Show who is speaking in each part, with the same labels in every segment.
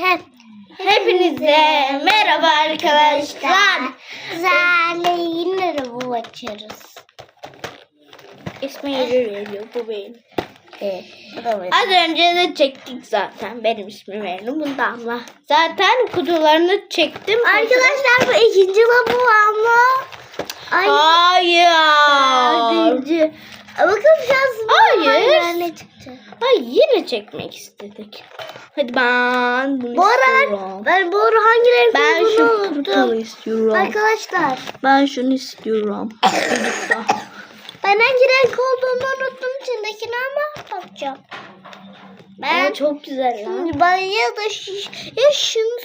Speaker 1: Hep.
Speaker 2: Hepinize merhaba arkadaşlar.
Speaker 1: Güzel yine de bu açarız.
Speaker 2: İsmi geliyor bu benim.
Speaker 1: Evet. Bu da.
Speaker 2: Az önce de çektik zaten. Benim ismim Eylül. Bu Damla. Zaten kutularını çektim.
Speaker 1: Arkadaşlar bu ikinci labu ama. Ay.
Speaker 2: Hayır.
Speaker 1: Dördüncü. Bakın şansıma.
Speaker 2: Hayır.
Speaker 1: Ne çıktı?
Speaker 2: Ay yine çekmek istedik. Hadi ben bunu
Speaker 1: Bu ara
Speaker 2: istiyorum.
Speaker 1: ben bu ara hangi renk
Speaker 2: Ben şu kutuyu istiyorum.
Speaker 1: Arkadaşlar
Speaker 2: Ben şunu istiyorum.
Speaker 1: Ben hangi renk olduğunu unuttum içindekini ama bakacağım. Ben
Speaker 2: Aa, çok güzel ya.
Speaker 1: Şimdi ben ya da şiş, ya şunu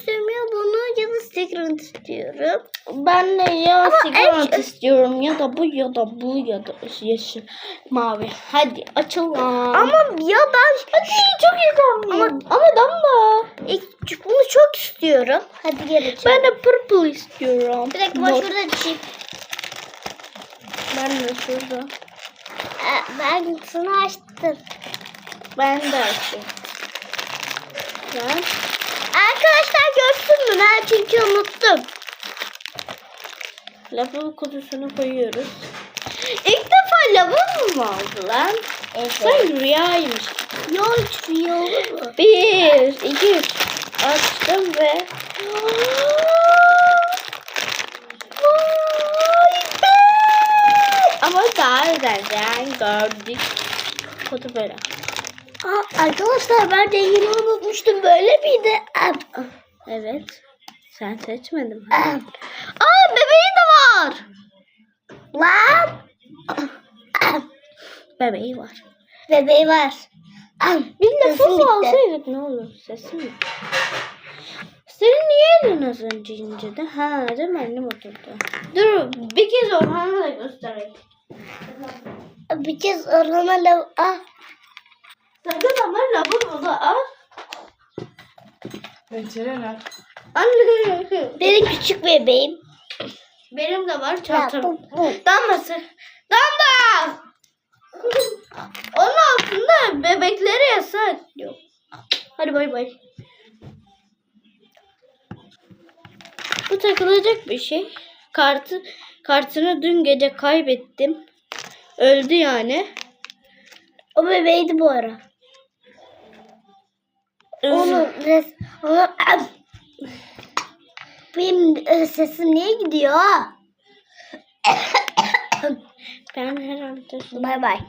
Speaker 1: sticker istiyorum.
Speaker 2: Ben de ya
Speaker 1: Ama en-
Speaker 2: istiyorum ya da bu ya da bu ya da yeşil mavi. Hadi açalım.
Speaker 1: Ama ya ben
Speaker 2: Hadi çok iyi
Speaker 1: Ama-
Speaker 2: Ama, damla.
Speaker 1: ilk bunu çok istiyorum. Hadi gel açalım.
Speaker 2: Ben de purple istiyorum.
Speaker 1: bir dakika ben şurada açayım.
Speaker 2: Ben de şurada.
Speaker 1: Ee, ben sana açtım.
Speaker 2: Ben de açayım. Ben
Speaker 1: Arkadaşlar görsün mü? Ben çünkü unuttum.
Speaker 2: lafı kutusuna koyuyoruz. İlk defa lavabo mu oldu lan?
Speaker 1: Evet.
Speaker 2: Sen rüyaymış.
Speaker 1: Yok hiç rüya olur mu?
Speaker 2: Bir, iki, üç. Açtım ve... Ama daha önceden gördük. Foto böyle.
Speaker 1: Aa, arkadaşlar ben rengini unutmuştum. Böyle miydi?
Speaker 2: Evet. Sen seçmedin mi?
Speaker 1: aa.
Speaker 2: Bebeği de var.
Speaker 1: Lan.
Speaker 2: Bebeği var.
Speaker 1: Bebeği var.
Speaker 2: Bir de
Speaker 1: gitti.
Speaker 2: alsaydık ne olur? Sesim mi? Senin niye elin az önce incedi? Ha değil mi? Annem oturdu. Dur bir kez Orhan'a da göstereyim.
Speaker 1: Bir kez Orhan'a lav... Ah.
Speaker 2: Sakın ama lavaboda al.
Speaker 3: Pencere nerede?
Speaker 2: Anne.
Speaker 1: Benim küçük bebeğim.
Speaker 2: Benim de var çantam. Damlası. Damla. Onun altında bebekleri yasak. Yok. Hadi bay bay. Bu takılacak bir şey. Kartı kartını dün gece kaybettim. Öldü yani.
Speaker 1: O bebeğiydi bu ara. Onun res... Onu... Ah. Benim e, sesim niye gidiyor?
Speaker 2: Ben herhalde
Speaker 1: Bay bay.